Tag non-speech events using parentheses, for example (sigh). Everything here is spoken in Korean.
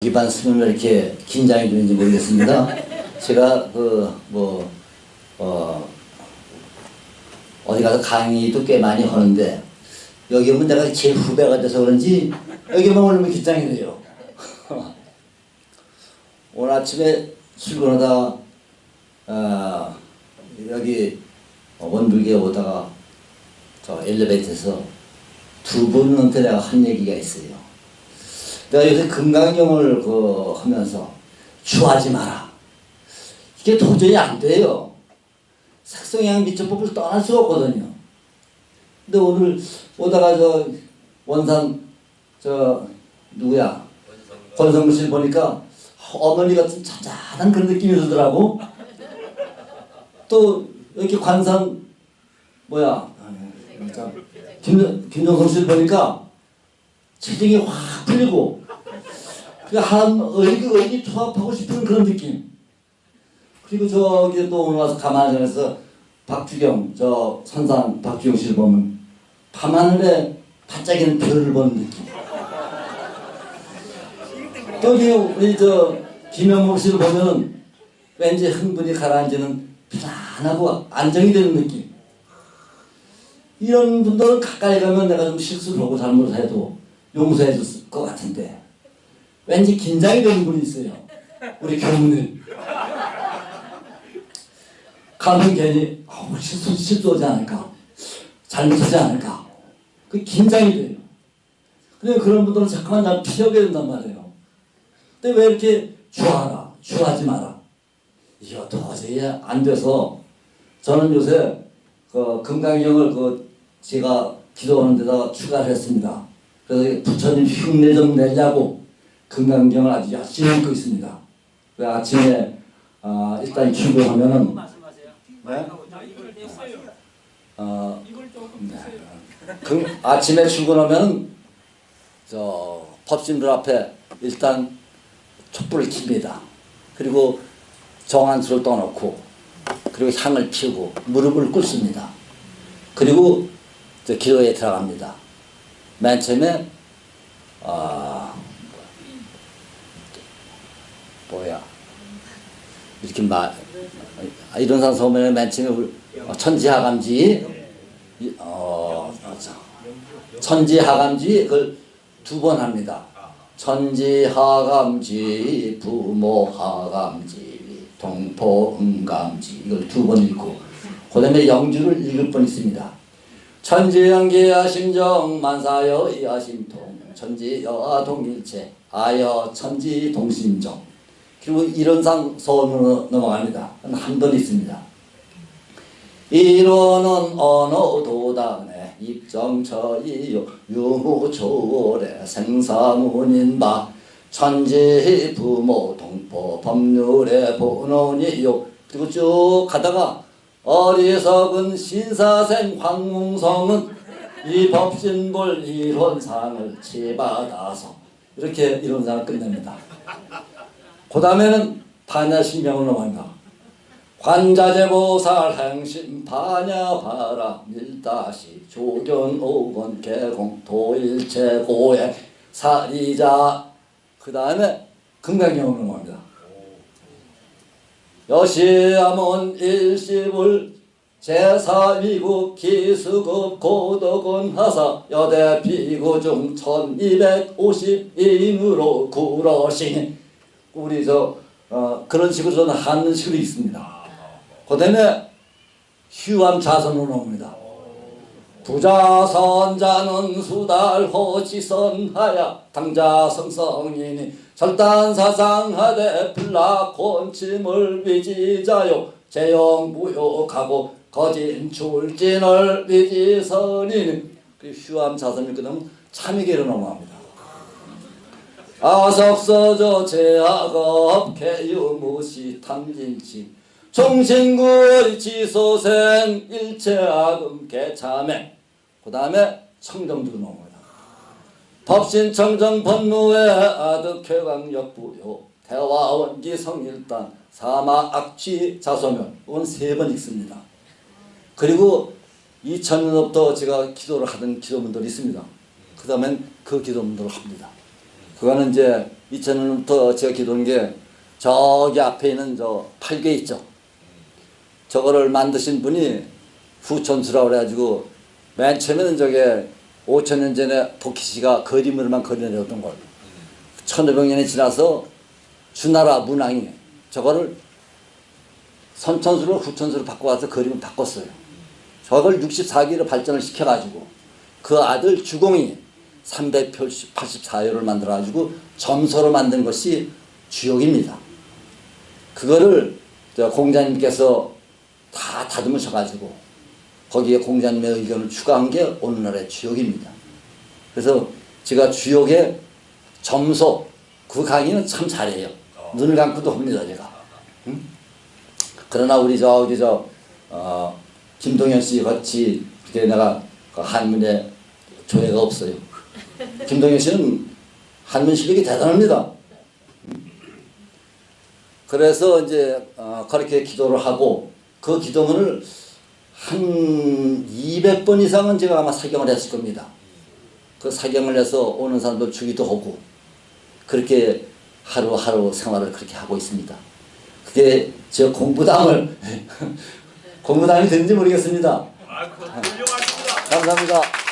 기반 수는 왜 이렇게 긴장이 되는지 모르겠습니다. 제가 그 뭐 어, 어디 가서 강의도 꽤 많이 하는데 여기 오면 내가 제일 후배가 돼서 그런지 여기 오면 긴장이 돼요. (laughs) 오늘 아침에 출근하다 어, 여기 원불교에 오다가 저 엘리베이터에서 두 분한테 내가 한 얘기가 있어요. 내가 요새 금강경을 그 하면서 주하지 마라. 이게 도저히 안 돼요. 색성향 미처법을 떠날 수가 없거든요. 근데 오늘 오다가 저 원산 저 누구야 권성무 씨 보니까 어머니 같은 잔잔한 그런 느낌이 들더라고. 또 이렇게 관상 뭐야 김 김정성 씨 보니까 체중이 확 풀리고 한 의리 의리 투합하고 싶은 그런 느낌. 그리고 저기 또 오늘 와서 가만히 앉아서 박주경 저 선상 박주경 씨를 보면 밤하늘에 반짝이는 별을 보는 느낌. 여기 우리 저 김영목 씨를 보면은 왠지 흥분이 가라앉는 편안하고 안정이 되는 느낌. 이런 분들은 가까이 가면 내가 좀 실수를 하고 잘못해도 용서해 줬을 것 같은데 왠지 긴장이 되는 분이 있어요. 우리 교무님. 가면 괜히 어, 실수, 실수하지 않을까? 잘못하지 않을까? 그 긴장이 돼요. 근데 그런 분들은 자꾸만 날 피하게 된단 말이에요. 근데 왜 이렇게 주하라, 주하지 마라. 이거 도저히 안 돼서 저는 요새 그 금강경을 그 제가 기도하는 데다가 추가를 했습니다. 그래서 부처님 흉내 좀 내려고 금강경을 아주 열심히 읽고 있습니다. 그 아침에 아, 일단 말씀하세요. 네? 어, 네. 그 아침에 출근하면 저 법신들 앞에 일단 촛불을 킵니다. 그리고 정한수를 떠놓고 그리고 향을 피우고 무릎을 꿇습니다. 그리고 저 기도에 들어갑니다. 맨 처음에 아 뭐야. 이렇게 말 아, 이런 상 소문에 맨 처음에 우리 천지하감지. 이- 어 자, 천지하감지 그걸 두 번 합니다. 천지하감지 부모하감지 동포응감지. 이걸 두 번 읽고. 그 다음에 영주를 읽을 뻔 있습니다. 천지연기야 심정 만사여 이하 심통 천지여하 동일체 아여 천지 동심정 그리고 이론상 소원으로 넘어갑니다. 한 번 있습니다. 이론은 어느 도단에 입정처이요 유무초래 생사문인바 천지 부모 동포 법률의 본원이요 그리고 쭉 가다가 어리석은 신사생 황웅성은 이 법신볼 이론상을 치받아서 이렇게 이론상을 끝냅니다. 그 다음에는 반야신명을 넘어갑니다. 관자재보살 행심 반야바라 밀다시 조견 오건 개공 도일체 고해 사리자 그 다음에 금강경으로 넘어갑니다. 여시암은 일시불 제사위국 기수급 고덕은 하사 여대 비구중 1250인으로 구러신 우리 저 어, 그런 식으로 저는 하는 식으로 있습니다. 그 다음에 휴암 자선으로 나옵니다. 부자 선자는 수달호 지선하야. 당자 성성이니 절단사상하되 불락혼침을 위지자요. 재영무욕하고 거진 출진을 위지선이니. 그 휴암 자선을 끝나면 참이계로 넘어갑니다. 아석서저 제학업 개유무시 탐진치 종신구의 지소생 일체아금 개참해 그 다음에 청정주로 넘어갑니다. 법신 청정 법무회 아득회광역부요 대화원 기 성일단 사마 악취 자소면 이건 세 번 읽습니다. 그리고 2000년부터 제가 기도를 하던 기도문들이 있습니다. 그 다음엔 그 기도문들을 합니다. 그거는 이제 2000년부터 제가 기도한 게 저기 앞에 있는 저 팔개 있죠. 저거를 만드신 분이 후천수라고 그래가지고 맨 처음에는 저게 5천년 전에 도키시가 그림으로만 그려내었던 걸 1500년이 지나서 주나라 문왕이 저거를 선천수로 후천수로 바꿔와서 그림을 바꿨어요. 저걸 64기로 발전을 시켜가지고 그 아들 주공이 384호를 만들어가지고 점서로 만든 것이 주역입니다. 그거를 저 공자님께서 다 다듬으셔 가지고 거기에 공자님의 의견을 추가한 게 오늘날의 주역입니다. 그래서 제가 주역의 점소 그 강의는 참 잘해요. 눈을 감고도 합니다 제가. 응? 그러나 우리 저기 저 어, 김동현 씨 같이 그때 내가 그 한문에 조예가 없어요. 김동현 씨는 한문 실력이 대단합니다. 그래서 이제 어, 그렇게 기도를 하고 그 기도문을 한 200번 이상은 제가 아마 사경을 했을 겁니다. 그 사경을 해서 오는 사람들 주기도 하고 그렇게 하루하루 생활을 그렇게 하고 있습니다. 그게 저 공부담을 (laughs) 공부담이 되는지 모르겠습니다. 아. 감사합니다.